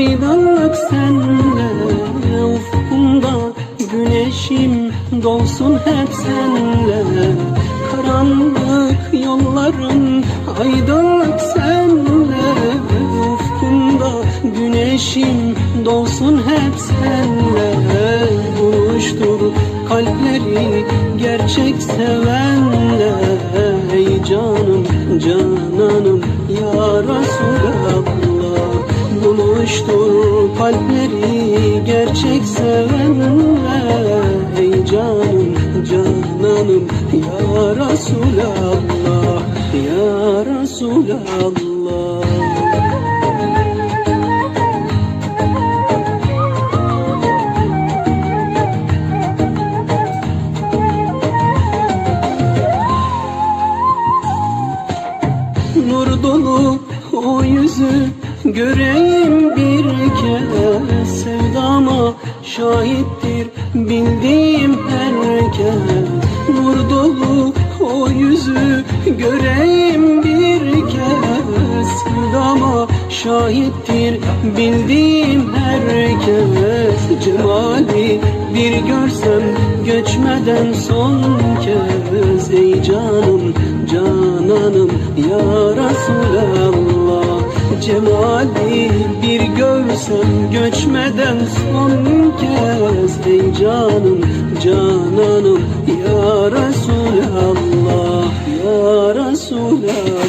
aydınlık senle Ufkumda güneşim dolsun hep senle. Karanlık yolların aydınlık senle Ufkumda güneşim dolsun hep senle. Buluştur kalpleri gerçek sevenle. Ey canım cananım ya Resulallah Buluştur kalpleri gerçek sevenle Ey canım cananım ya Resulallah Ya Resulallah göreyim bir kez Sevdama şahittir bildiğim herkes. Cemali bir görsem göçmeden son kez. Ey canım cananım ya Resulallah. Cemali bir görsem göçmeden son kez. Ey canım cananım ya Resulallah Resulallah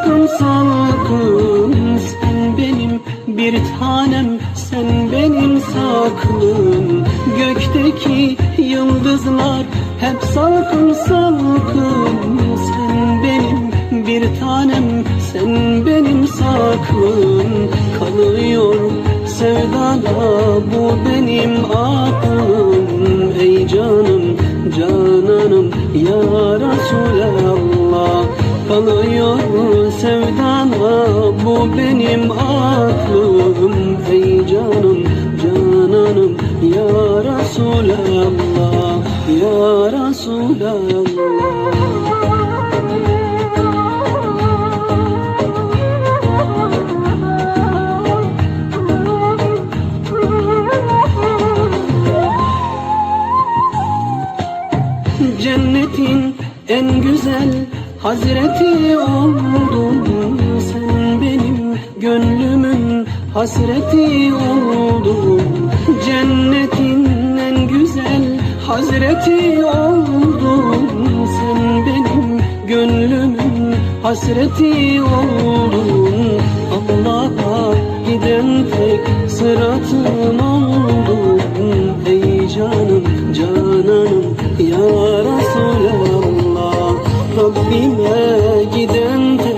hep salkım salkım Sen benim bir tanem sen benim saklım. Gökteki yıldızlar hep salkım salkım Sen benim bir tanem sen benim saklım. Kalıyor sevdada bu benim aklım. Ey canım cananım ya Resulallah Kalıyor sevdana bu benim aklım Ey canım cananım ya Resulallah Ya Resulallah. Cennetin en güzel hazreti oldun Sen benim gönlümün. Hasreti oldun Cennetin en güzel. Hazreti oldun Sen benim gönlümün. Hasreti oldun Allah'a giden tek sıratım oldun. Ey canım cananım ya Resulallah Rabbime giden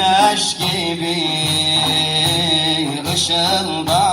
güneş gibi ışıldan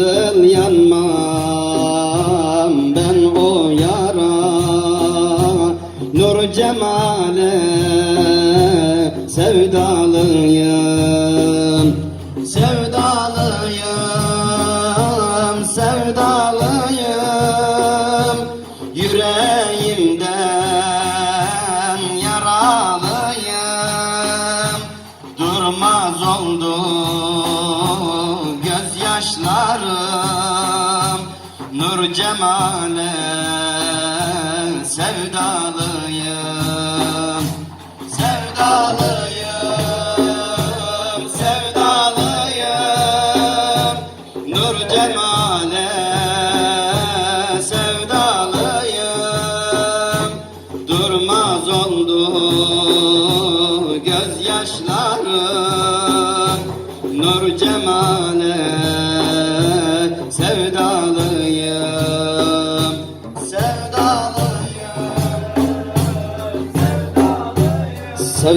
nasıl yanmam ben o yara. Nur cemale sevdalı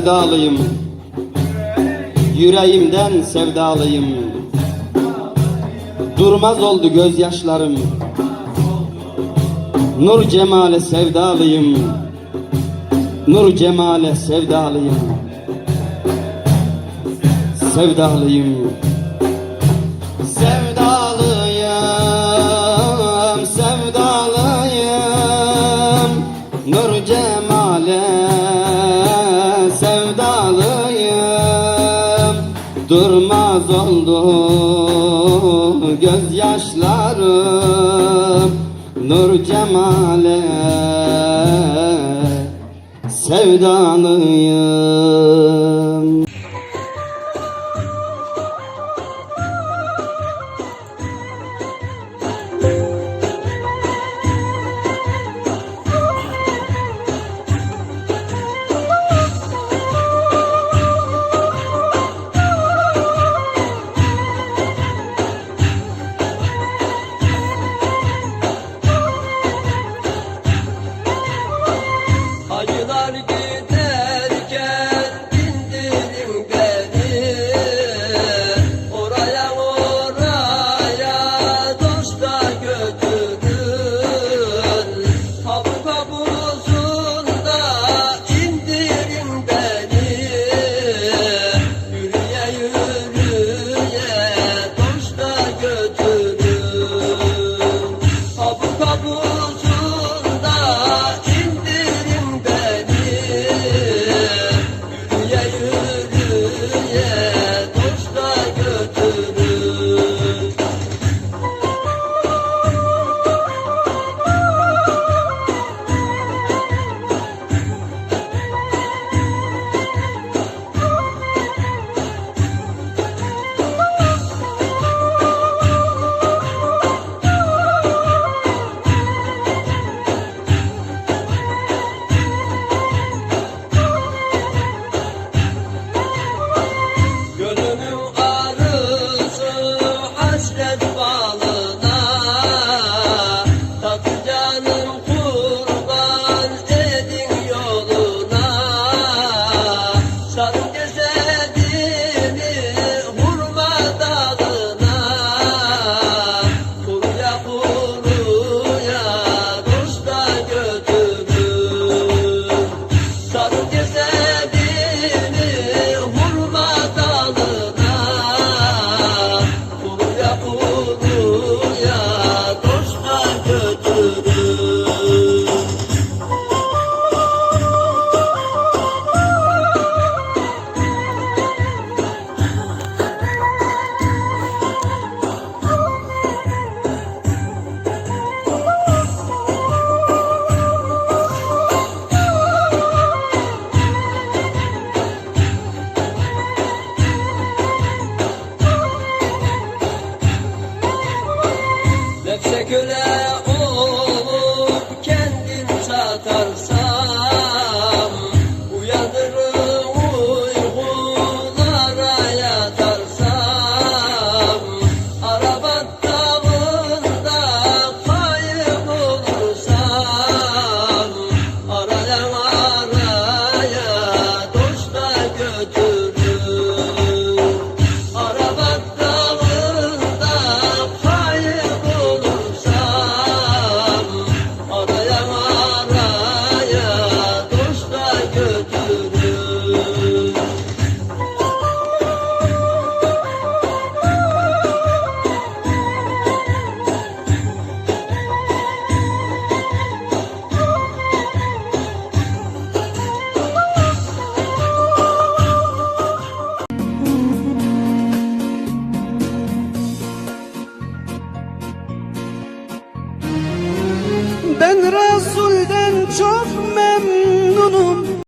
sevdalıyım. Yüreğimden sevdalıyım. Durmaz oldu gözyaşlarım. Nur cemale sevdalıyım. Nur cemale sevdalıyım. Sevdalıyım. Dur cemale sevdalıyım.